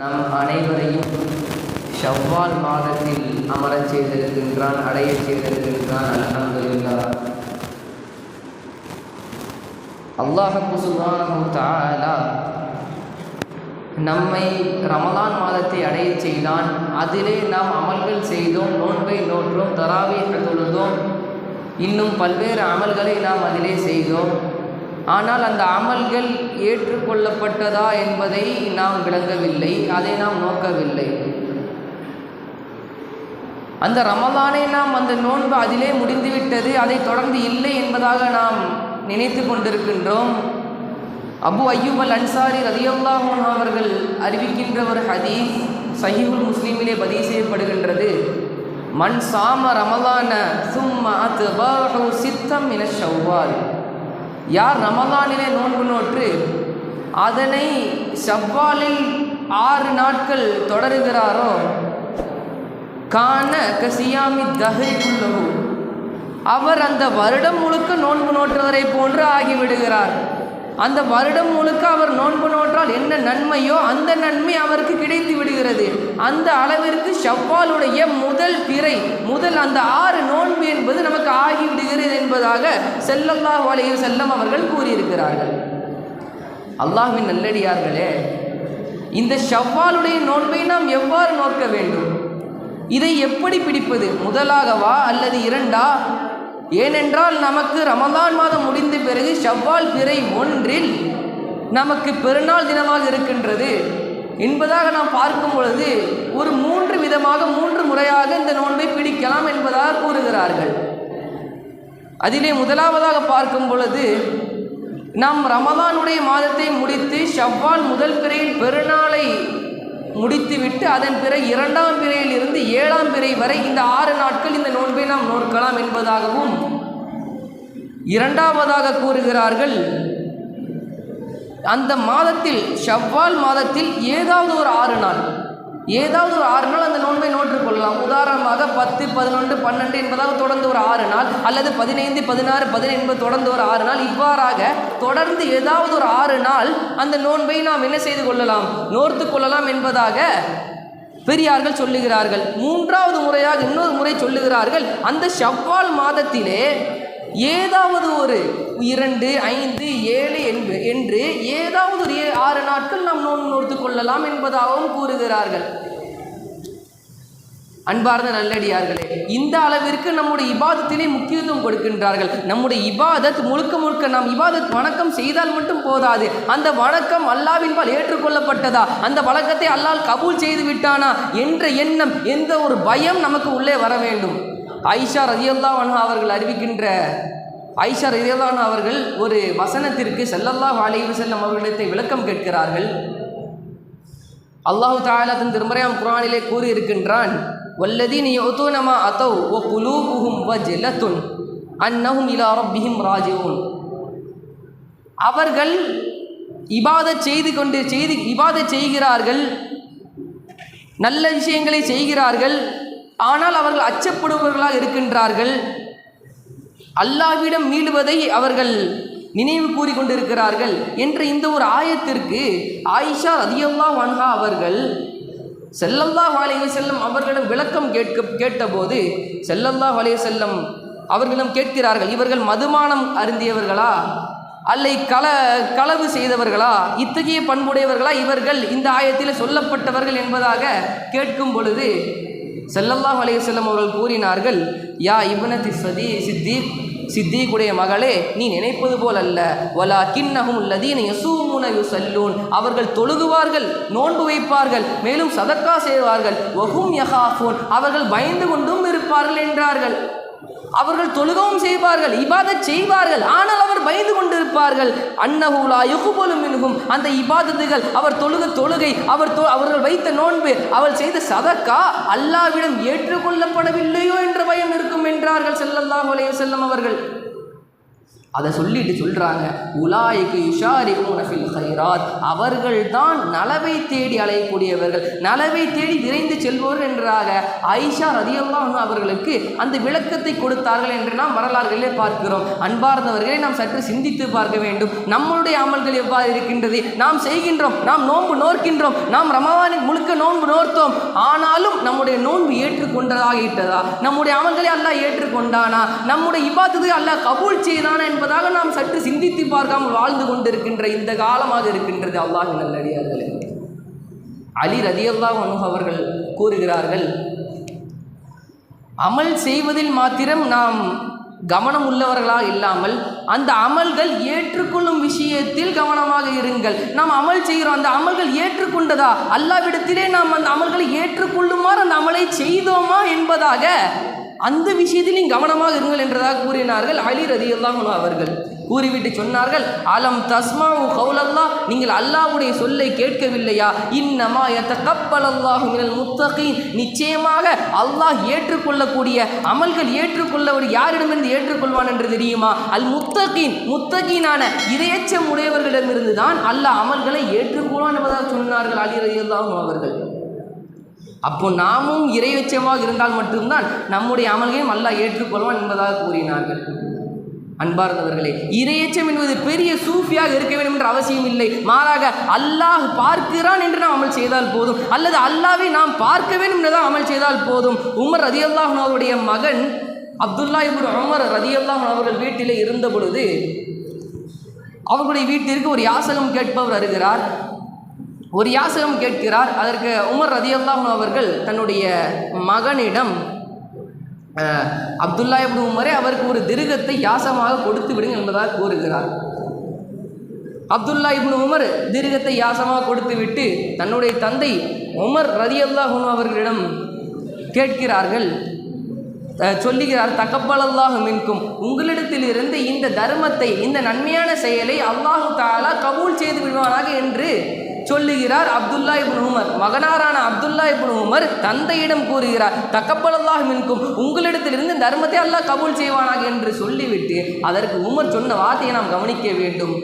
நம் அனைவரையும் ஷவ்வால் மாதத்தில் அமரச் செய்திருக்கின்றான் அடையச் செய்திருக்கின்றான். அலமதுல்லா அல்லாஹு சுப்ஹானஹு தஆலா நம்மை ரமலான் மாதத்தை அடையச் செய்தான். அதிலே நாம் அமல்கள் செய்தோம் நோன்பை நோற்றோம் தராவீஹ் தொழுதோம். இன்னும் பல்வேறு அமல்களை நாம் அதிலே செய்தோம். ஆனால் அந்த அமல்கள் ஏற்றுக்கொள்ளப்பட்டதா என்பதை நாம் விளங்கவில்லை அதை நாம் நோக்கவில்லை. அந்த ரமலானை நாம் அந்த நோன்பு அதிலே முடிந்துவிட்டது அதை தொடர்ந்து இல்லை என்பதாக நாம் நினைத்து கொண்டிருக்கின்றோம். அபு ஐயூப் அல் அன்சாரி ரதியுல்லாஹன் அவர்கள் அறிவிக்கின்ற ஒரு ஹதீஸ் சஹிபுல் முஸ்லீமிலே பதிவு செய்யப்படுகின்றது. மண் சாம ரமலான சும்மா சித்தம் என ஷவ்வால் யார் ரமதானிலே நோன்பு நோற்று அதனை செவ்வாலில் ஆறு நாட்கள் தொடருகிறாரோ? கான கசியாமி தஹைக்குள்ளவு அவர் அந்த வருடம் முழுக்க நோன்பு நோற்றுவதை போன்று ஆகிவிடுகிறார். அந்த வருடம் முழுக்க அவர் நோன்பு நோற்றால் என்ன நன்மையோ அந்த நன்மை அவருக்கு கிடைத்து விடுகிறது. அந்த அளவிற்கு ஷவ்வாலுடைய முதல் பிறை முதல் அந்த ஆறு நோன்பு என்பது நமக்கு ஆகிவிடுகிறது என்பதாக செல்லல்லா அலைஹி செல்லம் அவர்கள் கூறியிருக்கிறார்கள். அல்லாஹ்வின் நல்லடியார்களே இந்த ஷவ்வாலுடைய நோன்பை நாம் எவ்வாறு நோக்க வேண்டும்? இதை எப்படி பிடிப்பது? முதலாகவா அல்லது இரண்டா? ஏனென்றால் நமக்கு ரமதான் மாதம் முடிந்த பிறகு ஷவ்வால் பிறை ஒன்றில் நமக்கு பெருநாள் தினமாக இருக்கின்றது. என்பதாக நாம் பார்க்கும் பொழுது ஒரு மூன்று விதமாக மூன்று முறையாக இந்த நோன்பை பிடிக்கலாம் என்பதாக கூறுகிறார்கள். அதிலே முதலாவதாக பார்க்கும் பொழுது நாம் ரமதானுடைய மாதத்தை முடித்து ஷவ்வால் முதல் பிறையில் பெருநாளை முடித்துவிட்டு அதன் பிறகு இரண்டாம் பிறையிலிருந்து ஏழாம் பிறை வரை இந்த ஆறு நாட்கள் இந்த நோன்பை நாம் நோக்கலாம் என்பதாகவும் இரண்டாவதாக கூறுகிறார்கள். அந்த மாதத்தில் ஷவ்வால் மாதத்தில் ஏதாவது ஒரு ஆறு நாள். ஏதாவது ஒரு ஆறு நாள் அந்த நோன்பை நோற்றுக் கொள்ளலாம். உதாரணமாக பத்து பதினொன்று பன்னெண்டு என்பதாக தொடர்ந்து ஒரு ஆறு நாள் அல்லது பதினைந்து பதினாறு பதினைந்து தொடர்ந்து ஒரு ஆறு நாள். இவ்வாறாக தொடர்ந்து ஏதாவது ஒரு ஆறு நாள் அந்த நோன்பை நாம் என்ன செய்து கொள்ளலாம்? நோர்த்து கொள்ளலாம் என்பதாக பெரியார்கள் சொல்லுகிறார்கள். மூன்றாவது முறையாக இன்னொரு முறை சொல்லுகிறார்கள். அந்த ஷவ்வால் மாதத்திலே ஏதாவது ஒரு இரண்டு ஐந்து ஏழு என்று என்று ஏதாவது ஒரு ஏ- ஆறு நாட்கள் நாம் நோன்பு நோர்த்து கொள்ளலாம் என்பதாகவும் கூறுகிறார்கள். அன்பார்ந்த நல்லடியார்களே இந்த அளவிற்கு நம்முடைய இபாதத்திலே முக்கியத்துவம் கொடுக்கின்றார்கள். நம்முடைய இபாதத் முழுக்க முழுக்க நாம் இபாதத் வணக்கம் செய்தால் மட்டும் போதாது. அந்த வணக்கம் அல்லாவின்பால் ஏற்றுக்கொள்ளப்பட்டதா? அந்த வழக்கத்தை அல்லால் கபூல் செய்து விட்டானா? என்ற எண்ணம் எந்த ஒரு பயம் நமக்கு உள்ளே வர வேண்டும். ஐஷா ரஜியல்லா அன்ஹா அவர்கள் அறிவிக்கின்ற ஐஷா ரஜியல்லான் அவர்கள் ஒரு வசனத்திற்கு செல்லல்லாஹ் அலைஹி செல்லம் அவர்களிடத்தை விளக்கம் கேட்கிறார்கள். அல்லாஹு தாலா தன் திருமறையாம் குரானிலே கூறியிருக்கின்றான் வல்லதீன் யுத்தூனமா அதௌ வ குலூபுஹும் வஜ்லத்துன் அன்னஹும் இலா ரப்பிஹிம் ராஜிஊன் அவர்கள் இபாத செய்து கொண்டு செய்து இபாத செய்கிறார்கள். நல்ல விஷயங்களை செய்கிறார்கள். ஆனால் அவர்கள் அச்சப்படுபவர்களாக இருக்கின்றார்கள். அல்லாவிடம் மீளுவதை அவர்கள் நினைவு கூறிக்கொண்டிருக்கிறார்கள் என்ற இந்த ஒரு ஆயத்திற்கு ஆயிஷா ரதியல்லா வன்ஹா அவர்கள் செல்லல்லா வலையை செல்லம் அவர்களிடம் விளக்கம் கேட்க கேட்டபோது செல்லல்லா அலைஹி செல்லம் அவர்களிடம் கேட்கிறார்கள் இவர்கள் மதுமானம் அருந்தியவர்களா? அல்லை கல களவு செய்தவர்களா? இத்தகைய பண்புடையவர்களா? இவர்கள் இந்த ஆயத்தில் சொல்லப்பட்டவர்கள் என்பதாக கேட்கும் பொழுது செல்லல்லாஹ் செல்லம் அவர்கள் கூறினார்கள் யா இபனதி சதி சித்தீப் சித்திக்குடைய மகளே நீ நினைப்பது போல் அல்ல வலா கிண்ணகும் லதீன யசூமுன யுசல்லூன். அவர்கள் தொழுகுவார்கள் நோன்பு வைப்பார்கள் மேலும் சதக்கா செய்வார்கள். வஹும் யஹாஃபூன். அவர்கள் பயந்து கொண்டும் இருப்பார்கள் என்றார்கள். அவர்கள் தொழுகவும் செய்வார்கள் இபாதத் செய்வார்கள். ஆனால் அவர் பயந்து கொண்டிருப்பார்கள். அன்னஹூலா யுகுபொலு மின்கும் அந்த இபாதத்துகள் அவர் தொழுக தொழுகை அவர் தொ- அவர்கள் வைத்த நோன்பு அவர் செய்த சதக்கா அல்லாவிடம் ஏற்றுக்கொள்ளப்படவில்லையோ என்ற பயம் இருக்கும் என்றார்கள். செல்லல்லாஹ் செல்லம் அவர்கள். அதை சொல்லிட்டு சொல்கிறாங்க உலாய்க்கு இஷாரி ஃபில் ஹைராத் அவர்கள் தான் நலவை தேடி அலையக்கூடியவர்கள் நலவை தேடி விரைந்து செல்வோர் என்றாக ஐஷா ரதியல்லாஹு அவர்களுக்கு அந்த விளக்கத்தை கொடுத்தார்கள் என்று நாம் வரலாறுகளிலே பார்க்கிறோம். அன்பார்ந்தவர்களை நாம் சற்று சிந்தித்து பார்க்க வேண்டும். நம்மளுடைய அமல்கள் எவ்வாறு இருக்கின்றது? நாம் செய்கின்றோம் நாம் நோன்பு நோர்க்கின்றோம் நாம் ரமவானின் முழுக்க நோன்பு நோர்த்தோம். ஆனாலும் நம்முடைய நோன்பு ஏற்றுக்கொண்டதாக இட்டதா? நம்முடைய அமல்களை அல்லாஹ் ஏற்றுக்கொண்டானா? நம்முடைய இபாத்துக்கு அல்லாஹ் கபூல் செய்தானா என்பதாக நாம் சற்று சிந்தித்து பார்க்காமல் வாழ்ந்து கொண்டிருக்கின்ற இந்த காலமாக இருக்கின்றது அல்லாஹ் நல்லடியார்களே. அலி ரதியல்லாஹ் அவர்கள் கூறுகிறார்கள் அமல் செய்வதில் மாத்திரம் நாம் கவனம் உள்ளவர்களாக இல்லாமல் அந்த அமல்கள் ஏற்றுக்கொள்ளும் விஷயத்தில் கவனமாக இருங்கள். நாம் அமல் செய்கிறோம் அந்த அமல்கள் ஏற்றுக்கொண்டதா? அல்லாவிடத்திலே நாம் அந்த அமல்களை ஏற்றுக்கொள்ளுமாறு அந்த அமலை செய்தோமா என்பதாக அந்த விஷயத்திலையும் கவனமாக இருங்கள் என்றதாக கூறினார்கள் அலி ரதியல்லாஹு அவர்கள். கூறிவிட்டு சொன்னார்கள் அலம் தஸ்மாவு கௌலல்லா நீங்கள் அல்லாவுடைய சொல்லை கேட்கவில்லையா? இன்னமா எத்த அல்லாஹு மினல் முத்தகீன். நிச்சயமாக அல்லாஹ் ஏற்றுக்கொள்ளக்கூடிய அமல்கள் ஏற்றுக்கொள்ளவர் யாரிடமிருந்து ஏற்றுக்கொள்வான் என்று தெரியுமா? அல் முத்தகீன் முத்தகீனான இரையச்சம் உடையவர்களிடமிருந்து தான் அல்லாஹ் அமல்களை ஏற்றுக்கொள்வான் என்பதாக சொன்னார்கள் அலி அவர்கள். அப்போ நாமும் இறைவச்சமாக இருந்தால் மட்டும்தான் நம்முடைய அமல்களையும் அல்லாஹ் ஏற்றுக்கொள்வான் என்பதாக கூறினார்கள். அன்பார்ந்தவர்களே இரையச்சம் என்பது பெரிய சூஃபியாக இருக்க வேண்டும் என்ற அவசியம் இல்லை. மாறாக அல்லாஹ் பார்க்கிறான் என்று நாம் அமல் செய்தால் போதும். அல்லது அல்லாவை நாம் பார்க்க வேண்டும் என்றுதான் அமல் செய்தால் போதும். உமர் ரதி அவருடைய மகன் அப்துல்லா இபுர் உமர் ரதி அவர்கள் வீட்டில் இருந்த பொழுது அவர்களுடைய வீட்டிற்கு ஒரு யாசகம் கேட்பவர் வருகிறார். ஒரு யாசகம் கேட்கிறார். அதற்கு உமர் ரதியல்லாஹு அவர்கள் தன்னுடைய மகனிடம் அப்துல்லா இப்னு உமரே அவருக்கு ஒரு திருகத்தை யாசமாக கொடுத்து விடுங்க என்பதாக கூறுகிறார். அப்துல்லா இப்னு உமர் திருகத்தை யாசமாக கொடுத்து விட்டு தன்னுடைய தந்தை உமர் ரதியல்லாஹு அவர்களிடம் கேட்கிறார்கள். சொல்லுகிறார் தகப்பலல்லாஹு மின்கும். உங்களிடத்திலிருந்து இந்த தர்மத்தை இந்த நன்மையான செயலை அல்லாஹு தாலா கபூல் செய்து விடுவானாக என்று சொல்லுகிறார் அப்துல்லா இப்னு உமர். மகனாரான அப்துல்லா இப்னு உமர் தந்தையிடம் கூறுகிறார் தக்கப்பலல்லாஹ் மின்கும் உங்களிடத்திலிருந்து தர்மத்தை அல்லாஹ் கபூல் செய்வானாக? என்று சொல்லிவிட்டு அதற்கு உமர் சொன்ன வார்த்தையை நாம் கவனிக்க வேண்டும்.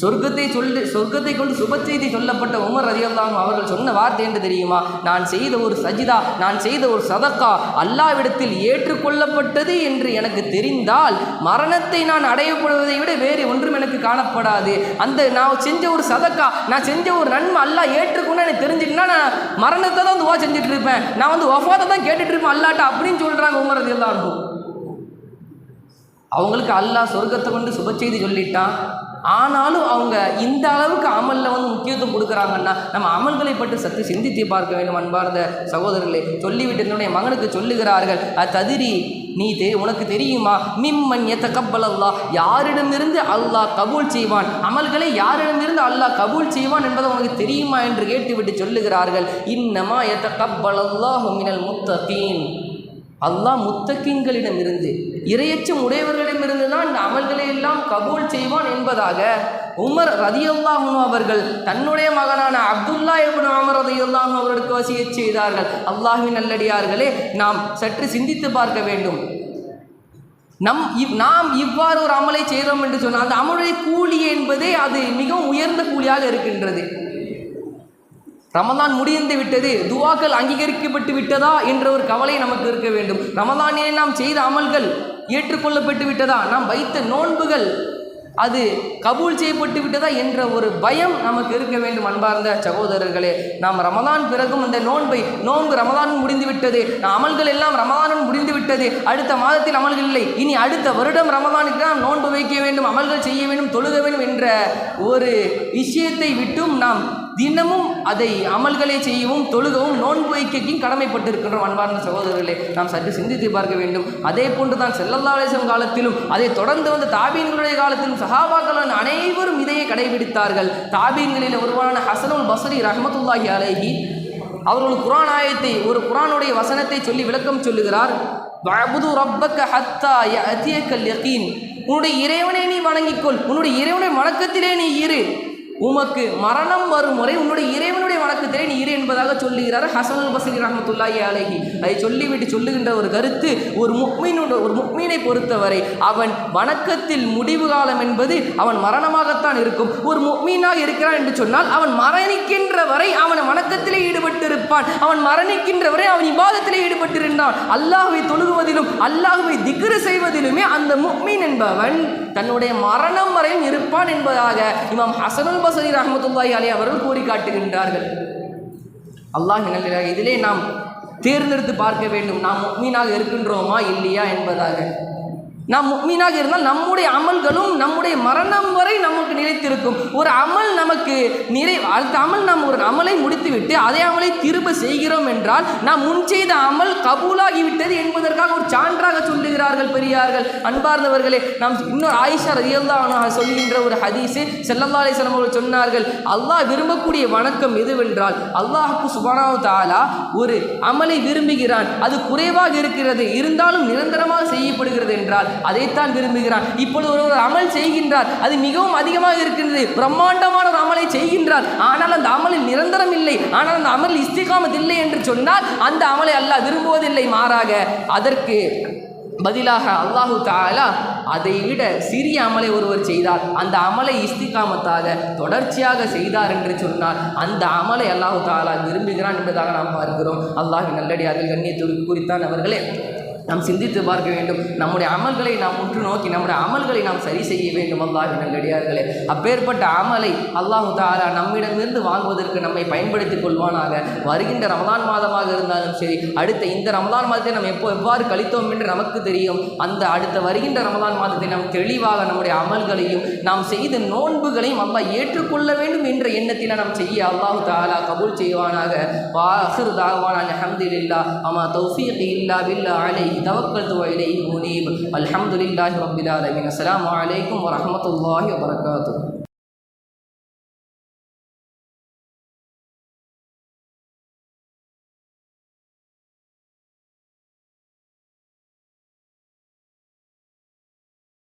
சொர்க்கத்தை சொல்லி சொர்க்கத்தை கொண்டு சுப செய்தி சொல்லப்பட்ட உமர் ரதியல்லாம் அவர்கள் சொன்ன வார்த்தை என்று தெரியுமா? நான் செய்த ஒரு சஜிதா நான் செய்த ஒரு சதக்கா அல்லாவிடத்தில் ஏற்றுக்கொள்ளப்பட்டது என்று எனக்கு தெரிந்தால் மரணத்தை நான் அடையப்படுவதை விட வேறு ஒன்றும் எனக்கு காணப்படாது. அந்த நான் செஞ்ச ஒரு சதக்கா நான் செஞ்ச ஒரு நன்மை அல்லாஹ் ஏற்றுக்கொண்டு எனக்கு தெரிஞ்சுட்டுனா நான் மரணத்தை தான் துவா செஞ்சுட்டு இருப்பேன் நான் வந்து ஒஃபாத்தை தான் கேட்டுட்டு இருப்பேன் அல்லாட்ட அப்படின்னு சொல்கிறாங்க உமர் ரதியல்லாம் அவங்களுக்கு அல்லாஹ் சொர்க்கத்தை கொண்டு சுப செய்தி சொல்லிட்டான். ஆனாலும் அவங்க இந்த அளவுக்கு அமலில் வந்து முக்கியத்துவம் கொடுக்குறாங்கன்னா நம்ம அமல்களை பற்றி சற்று சிந்தித்து பார்க்க வேண்டும் அன்பார்ந்த சகோதரர்களை. சொல்லிவிட்டு என்னுடைய மகனுக்கு சொல்லுகிறார்கள் அது ததிரி நீ தெ உனக்கு தெரியுமா? மிம்மன் எத்த கப்பல் அல்லாஹ் யாரிடமிருந்து அல்லாஹ் கபூல் செய்வான்? அமல்களை யாரிடமிருந்து அல்லாஹ் கபூல் செய்வான் என்பதை உனக்கு தெரியுமா என்று கேட்டுவிட்டு சொல்லுகிறார்கள் இன்னமா எத்த கப்பல் அல்லாஹ் மினல் முத்தகீன். அல்லாஹ் முத்தகீன்களிடமிருந்து இரையச்சம் உடையவர்களிடமிருந்து தான் இந்த அமல்களை எல்லாம் கபூல் செய்வான் என்பதாக உமர் ரதியுல்லாஹு அவர்கள் தன்னுடைய மகனான அப்துல்லா இப்னு அமர் ரதியுல்லாஹு அவர்களுக்கு வசிய செய்தார்கள். அல்லாஹின் நல்லடியார்களே நாம் சற்று சிந்தித்து பார்க்க வேண்டும். நம் இவ் நாம் இவ்வாறு ஒரு அமலை செய்தோம் என்று சொன்னால் அந்த அமலுடைய கூலி என்பதே அது மிகவும் உயர்ந்த கூலியாக இருக்கின்றது. ரமதான் முடிந்து விட்டது. துவாக்கள் அங்கீகரிக்கப்பட்டு விட்டதா என்ற ஒரு கவலை நமக்கு இருக்க வேண்டும். ரமதானிலே நாம் செய்த அமல்கள் ஏற்றுக்கொள்ளப்பட்டு விட்டதா? நாம் வைத்த நோன்புகள் அது கபூல் செய்யப்பட்டு விட்டதா என்ற ஒரு பயம் நமக்கு இருக்க வேண்டும் அன்பார்ந்த சகோதரர்களே. நாம் ரமதான் பிறகும் அந்த நோன்பை நோன்பு ரமதான் முடிந்து விட்டது. அமல்கள் எல்லாம் ரமதானும் முடிந்து விட்டது. அடுத்த மாதத்தில் அமல்கள் இல்லை. இனி அடுத்த வருடம் ரமதானுக்கு நாம் நோன்பு வைக்க வேண்டும் அமல்கள் செய்ய வேண்டும் தொழுக வேண்டும் என்ற ஒரு விஷயத்தை விட்டும் நாம் தினமும் அதை அமல்களை செய்யவும் தொழுகவும் நோன்பு வைக்கவும் கடமைப்பட்டிருக்கின்றோம் அன்பார்ந்த சகோதரர்களே. நாம் சற்று சிந்தித்து பார்க்க வேண்டும். அதே போன்று தான் செல்லல்லா அலிசம் காலத்திலும் அதை தொடர்ந்து வந்த தாபீன்களுடைய காலத்திலும் சஹாபாக்கள் அனைவரும் இதையே கடைபிடித்தார்கள். தாபீன்களில் ஒருவரான ஹசனுல் பசரி ரஹமத்துல்லாஹி அலைஹி அவர்கள் குரான் ஆயத்தை ஒரு குரானுடைய வசனத்தை சொல்லி விளக்கம் சொல்லுகிறார். வபுது ரப்பக்க ஹத்தா அத்தியக்கல் யகீன். உன்னுடைய இறைவனை நீ வணங்கிக்கொள். உன்னுடைய இறைவனை வணக்கத்திலே நீ இரு. உமக்கு மரணம் வரும் வரை உன்னுடைய இறைவனுடைய வணக்கத்திலே நீ இரு என்பதாக சொல்லுகிறார் ஹசனுல் பசீர் ரஹமத்துல்லாஹி அலைஹி. அதை சொல்லிவிட்டு சொல்லுகின்ற ஒரு கருத்து ஒரு முக்மீனோட ஒரு முக்மீனை பொறுத்தவரை அவன் வணக்கத்தில் முடிவு காலம் என்பது அவன் மரணமாகத்தான் இருக்கும். ஒரு முக்மீனாக இருக்கிறான் என்று சொன்னால் அவன் மரணிக்கின்ற வரை அவன் வணக்கத்திலே ஈடுபட்டிருப்பான். அவன் மரணிக்கின்ற வரை அவன் இபாதத்திலே ஈடுபட்டிருந்தான். அல்லாஹுவை தொழுகுவதிலும் அல்லாஹுவை திக்ரு செய்வதிலுமே அந்த முக்மீன் என்பவன் தன்னுடைய மரணம் வரையும் இருப்பான் என்பதாக இமாம் ஹசனுல் பசரி ரஹமத்துல்லாஹி அலி அவர்கள் கூறி காட்டுகின்றார்கள். அல்லாஹ் நல்ல இதிலே நாம் தேர்ந்தெடுத்து பார்க்க வேண்டும். நாம் மீனாக இருக்கின்றோமா இல்லையா என்பதாக. நாம் முக்மீனாக இருந்தால் நம்முடைய அமல்களும் நம்முடைய மரணம் வரை நமக்கு நிலைத்திருக்கும். ஒரு அமல் நமக்கு நிறை அடுத்த அமல் நாம் ஒரு அமலை முடித்துவிட்டு அதே அமலை திரும்ப செய்கிறோம் என்றால் நாம் முன் செய்த அமல் கபூலாகிவிட்டது என்பதற்காக ஒரு சான்றாக சொல்லுகிறார்கள் பெரியார்கள். அன்பார்ந்தவர்களே நாம் இன்னொரு ஆயிஷா ரதியல்லா சொல்கின்ற ஒரு ஹதீஸு செல்லல்லா அலிஸ்லாம் அவர்கள் சொன்னார்கள். அல்லாஹ் விரும்பக்கூடிய வணக்கம் எதுவென்றால் அல்லாஹுக்கு சுபானாவு தாலா ஒரு அமலை விரும்புகிறான். அது குறைவாக இருக்கிறது இருந்தாலும் நிரந்தரமாக செய்யப்படுகிறது என்றால் அதைத்தான் விரும்புகிறான் இப்பொழுது ஒரு ஒரு அமல் செய்கின்றார். அது மிகவும் அதிகமாக இருக்கின்றது. பிரம்மாண்டமான ஒரு அமலை செய்கின்றார். ஆனால் அந்த அமலில் நிரந்தரம் இல்லை. ஆனால் அந்த அமல் இஸ்திகாமத் இல்லை என்று சொன்னால் அந்த அமலை அல்லாஹ் விரும்புவதில்லை மாறாக. அதற்கு பதிலாக அல்லாஹு தாலா அதை விட சிறிய அமலை ஒருவர் செய்தார். அந்த அமலை இஸ்திகாமத்தாக தொடர்ச்சியாக செய்தார் என்று சொன்னால் அந்த அமலை அல்லாஹு தாலா விரும்புகிறான் என்பதாக நாம் பார்க்கிறோம். அல்லாஹ் நல்லடியார்கள் கண்ணியத்துக்கு குறித்தான் அவர்களே நாம் சிந்தித்து பார்க்க வேண்டும். நம்முடைய அமல்களை நாம் உற்று நோக்கி நம்முடைய அமல்களை நாம் சரி செய்ய வேண்டும். அல்லாஹ் நல்லடியார்களே அப்பேற்பட்ட அமலை அல்லாஹு தாரா நம்மிடமிருந்து வாங்குவதற்கு நம்மை பயன்படுத்திக் கொள்வானாக. வருகின்ற ரமதான் மாதமாக இருந்தாலும் சரி அடுத்த இந்த ரமதான் மாதத்தை நாம் எப்போ எவ்வாறு கழித்தோம் என்று நமக்கு தெரியும். அந்த அடுத்த வருகின்ற ரமதான் மாதத்தை நாம் தெளிவாக நம்முடைய அமல்களையும் நாம் செய்த நோன்புகளையும் அல்லாஹ் ஏற்றுக்கொள்ள வேண்டும் என்ற எண்ணத்தில் நாம் செய்ய அல்லாஹு தாலா கபூல் செய்வானாக. வாஹிர் தாவான் அல்ஹம்துலில்லா அம்மா தௌஃபீக் இல்லா பில்லா அலை توكلت وإليه منيب الحمد لله رب العالمين السلام عليكم ورحمة الله وبركاته